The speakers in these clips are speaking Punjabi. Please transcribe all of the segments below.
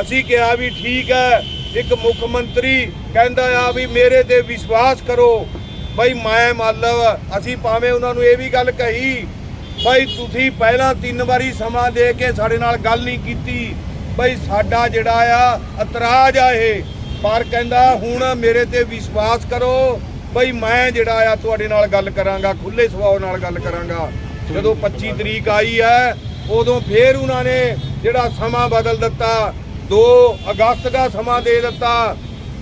ਅਸੀਂ ਕਿਹਾ ਵੀ ਠੀਕ ਹੈ, ਇੱਕ ਮੁੱਖ ਮੰਤਰੀ ਕਹਿੰਦਾ ਆ ਵੀ ਮੇਰੇ ਤੇ ਵਿਸ਼ਵਾਸ ਕਰੋ। ਬਈ ਮੈਂ ਮਤਲਬ ਅਸੀਂ ਭਾਵੇਂ ਉਹਨਾਂ ਨੂੰ ਇਹ ਵੀ ਗੱਲ ਕਹੀ, ਬਈ ਤੁਸੀਂ ਪਹਿਲਾਂ ਤਿੰਨ ਵਾਰੀ ਸਮਾਂ ਦੇ ਕੇ ਸਾਡੇ ਨਾਲ ਗੱਲ ਨਹੀਂ ਕੀਤੀ। ਬਈ ਸਾਡਾ ਜਿਹੜਾ ਆ, ਇਤਰਾਜ਼ ਆ ਇਹ। ਪਰ ਕਹਿੰਦਾ ਹੁਣ ਮੇਰੇ ਤੇ ਵਿਸ਼ਵਾਸ ਕਰੋ, ਬਈ ਮੈਂ ਜਿਹੜਾ ਆ ਤੁਹਾਡੇ ਨਾਲ ਗੱਲ ਕਰਾਂਗਾ ਖੁੱਲੇ ਸੁਭਾਅ ਨਾਲ ਗੱਲ ਕਰਾਂਗਾ। ਜਦੋਂ 25 ਤਰੀਕ ਆਈ ਹੈ, ਉਦੋਂ ਫੇਰ ਉਹਨਾਂ ਨੇ ਜਿਹੜਾ ਸਮਾਂ ਬਦਲ ਦਿੱਤਾ 2 ਅਗਸਤ ਦਾ ਸਮਾਂ ਦੇ ਦਿੱਤਾ।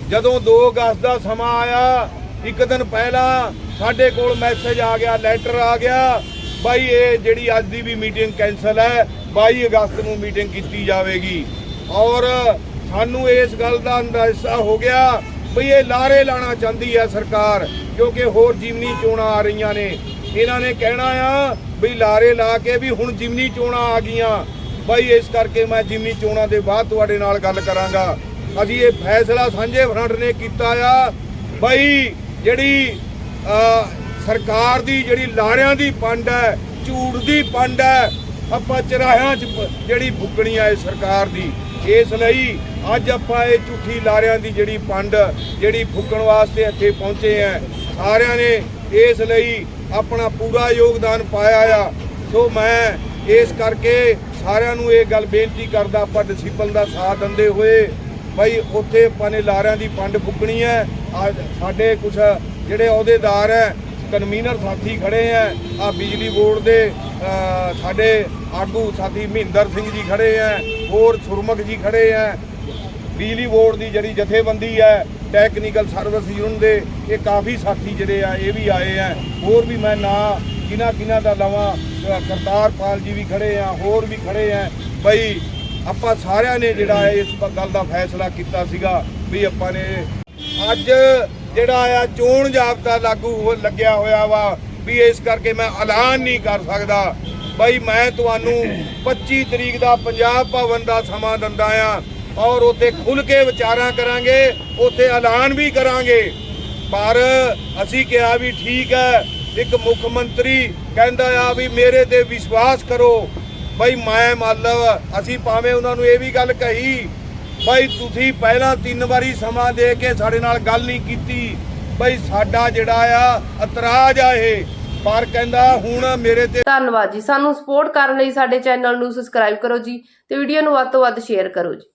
ਜਦੋਂ 2 ਅਗਸਤ ਦਾ ਸਮਾਂ ਆਇਆ, ਇੱਕ ਦਿਨ ਪਹਿਲਾਂ ਸਾਡੇ ਕੋਲ ਮੈਸੇਜ ਆ ਗਿਆ ਲੈਟਰ ਆ ਗਿਆ, ਬਾਈ ਇਹ ਜਿਹੜੀ ਅੱਜ ਦੀ ਵੀ ਮੀਟਿੰਗ ਕੈਨਸਲ ਹੈ 22 ਅਗਸਤ ਨੂੰ ਮੀਟਿੰਗ ਕੀਤੀ ਜਾਵੇਗੀ। ਔਰ ਸਾਨੂੰ ਇਸ ਗੱਲ ਦਾ ਅੰਦਾਜ਼ਾ ਹੋ ਗਿਆ ਵੀ ਇਹ ਲਾਰੇ ਲਾਣਾ ਚਾਹੁੰਦੀ ਹੈ ਸਰਕਾਰ, ਕਿਉਂਕਿ ਹੋਰ ਜਿਮਨੀ ਚੋਣਾਂ ਆ ਰਹੀਆਂ ਨੇ। ਇਹਨਾਂ ਨੇ ਕਹਿਣਾ ਆ ਵੀ ਲਾਰੇ ਲਾ ਕੇ ਵੀ ਹੁਣ ਜਿਮਨੀ ਚੋਣਾਂ ਆ ਗਈਆਂ। ਬਾਈ, ਇਸ ਕਰਕੇ ਮੈਂ ਜਿਮਨੀ ਚੋਣਾਂ ਦੇ ਬਾਅਦ ਤੁਹਾਡੇ ਨਾਲ ਗੱਲ ਕਰਾਂਗਾ। ਅਸੀਂ ਇਹ ਫੈਸਲਾ ਸਾਂਝੇ ਫਰੰਟ ਨੇ ਕੀਤਾ ਆ। ਬਾਈ, ਜਿਹੜੀ ਸਰਕਾਰ ਦੀ ਜਿਹੜੀ ਲਾਰਿਆਂ ਦੀ ਪੰਡ ਹੈ, ਝੂਠ ਦੀ ਪੰਡ ਹੈ, ਆਪਾਂ ਚਰਾਹਿਆਂ 'ਚ ਜਿਹੜੀ ਫੁੱਕਣੀ ਹੈ ਸਰਕਾਰ ਦੀ। ਇਸ ਲਈ ਅੱਜ ਆਪਾਂ ਇਹ ਝੂਠੀ ਲਾਰਿਆਂ ਦੀ ਜਿਹੜੀ ਪੰਡ, ਜਿਹੜੀ ਫੁੱਕਣ ਵਾਸਤੇ ਇੱਥੇ ਪਹੁੰਚੇ ਆ। ਸਾਰਿਆਂ ਨੇ ਇਸ ਲਈ ਆਪਣਾ ਪੂਰਾ ਯੋਗਦਾਨ ਪਾਇਆ ਆ। ਸੋ ਮੈਂ ਇਸ ਕਰਕੇ ਸਾਰਿਆਂ ਨੂੰ ਇਹ ਗੱਲ ਬੇਨਤੀ ਕਰਦਾ, ਆਪਾਂ ਡਿਸਪਲ ਦਾ ਸਾਥ ਦਿੰਦੇ ਹੋਏ ਭਾਈ ਉੱਥੇ ਆਪਾਂ ਨੇ ਲਾਰਿਆਂ ਦੀ ਪੰਡ ਫੁੱਕਣੀ ਹੈ। ਸਾਡੇ ਕੁਝ ਜਿਹੜੇ ਅਹੁਦੇਦਾਰ ਹੈ, ਕਨਵੀਨਰ ਸਾਥੀ ਖੜੇ ਆ ਆ ਬਿਜਲੀ ਬੋਰਡ ਦੇ ਸਾਡੇ ਆਗੂ ਸਾਥੀ ਮਹਿੰਦਰ ਸਿੰਘ ਜੀ ਖੜੇ ਆ ਹੋਰ ਸੁਰਮੁਖ ਜੀ ਖੜੇ ਆ ਬਿਜਲੀ ਬੋਰਡ ਦੀ ਜਿਹੜੀ ਜਥੇਬੰਦੀ ਹੈ ਟੈਕਨੀਕਲ ਸਰਵਿਸ ਯੂਨੀਅਨ ਦੇ, ਇਹ ਕਾਫੀ ਸਾਥੀ ਜਿਹੜੇ ਆ, ਇਹ ਵੀ ਆਏ ਆ ਹੋਰ ਵੀ ਮੈਂ ਨਾਂ ਕਿਹਨਾਂ ਕਿਹਨਾਂ ਦਾ ਲਵਾਂ ਅ, ਕਰਤਾਰਪਾਲ ਜੀ ਵੀ ਖੜੇ ਆ ਹੋਰ ਵੀ ਖੜੇ ਆ। ਬਈ ਆਪਾਂ ਸਾਰਿਆਂ ਨੇ ਜਿਹੜਾ ਹੈ ਇਸ ਗੱਲ ਦਾ ਫੈਸਲਾ ਕੀਤਾ ਸੀਗਾ ਵੀ ਆਪਾਂ ਨੇ ਅੱਜ ਜਿਹੜਾ ਆ ਚੋਣ ਜਾਬਤਾ ਲਾਗੂ ਹੋ ਲੱਗਿਆ ਹੋਇਆ ਵਾ ਵੀ ਇਸ ਕਰਕੇ ਮੈਂ ਐਲਾਨ ਨਹੀਂ ਕਰ ਸਕਦਾ। ਬਈ ਮੈਂ ਤੁਹਾਨੂੰ 25 ਤਰੀਕ ਦਾ ਪੰਜਾਬ ਭਵਨ ਦਾ ਸਮਾਂ ਦਿੰਦਾ ਆ ਔਰ ਉੱਥੇ ਖੁੱਲ ਕੇ ਵਿਚਾਰਾਂ ਕਰਾਂਗੇ ਉੱਥੇ ਐਲਾਨ ਵੀ ਕਰਾਂਗੇ। ਪਰ ਅਸੀਂ ਕਿਹਾ ਵੀ ਠੀਕ ਹੈ ਇੱਕ ਮੁੱਖ ਮੰਤਰੀ ਕਹਿੰਦਾ ਆ ਵੀ ਮੇਰੇ ਤੇ ਵਿਸ਼ਵਾਸ ਕਰੋ। ਬਈ ਮੈਂ ਮਤਲਬ ਅਸੀਂ ਭਾਵੇਂ ਉਹਨਾਂ ਨੂੰ ਇਹ ਵੀ ਗੱਲ ਕਹੀ, ਬਈ ਤੁਸੀਂ ਪਹਿਲਾਂ ਤਿੰਨ ਵਾਰੀ ਸਮਾਂ ਦੇ ਕੇ ਸਾਡੇ ਨਾਲ ਗੱਲ ਨਹੀਂ ਕੀਤੀ। ਬਈ ਸਾਡਾ ਜਿਹੜਾ ਆ, ਇਤਰਾਜ਼ ਆ ਇਹ। ਪਰ ਕਹਿੰਦਾ ਹੁਣ ਮੇਰੇ ਤੇ ਧੰਨਵਾਦ ਜੀ। ਸਾਨੂੰ ਸਪੋਰਟ ਕਰਨ ਲਈ ਸਾਡੇ ਚੈਨਲ ਨੂੰ ਸਬਸਕ੍ਰਾਈਬ ਕਰੋ ਜੀ ਤੇ ਵੀਡੀਓ ਨੂੰ ਵੱਧ ਤੋਂ ਵੱਧ ਸ਼ੇਅਰ ਕਰੋ ਜੀ।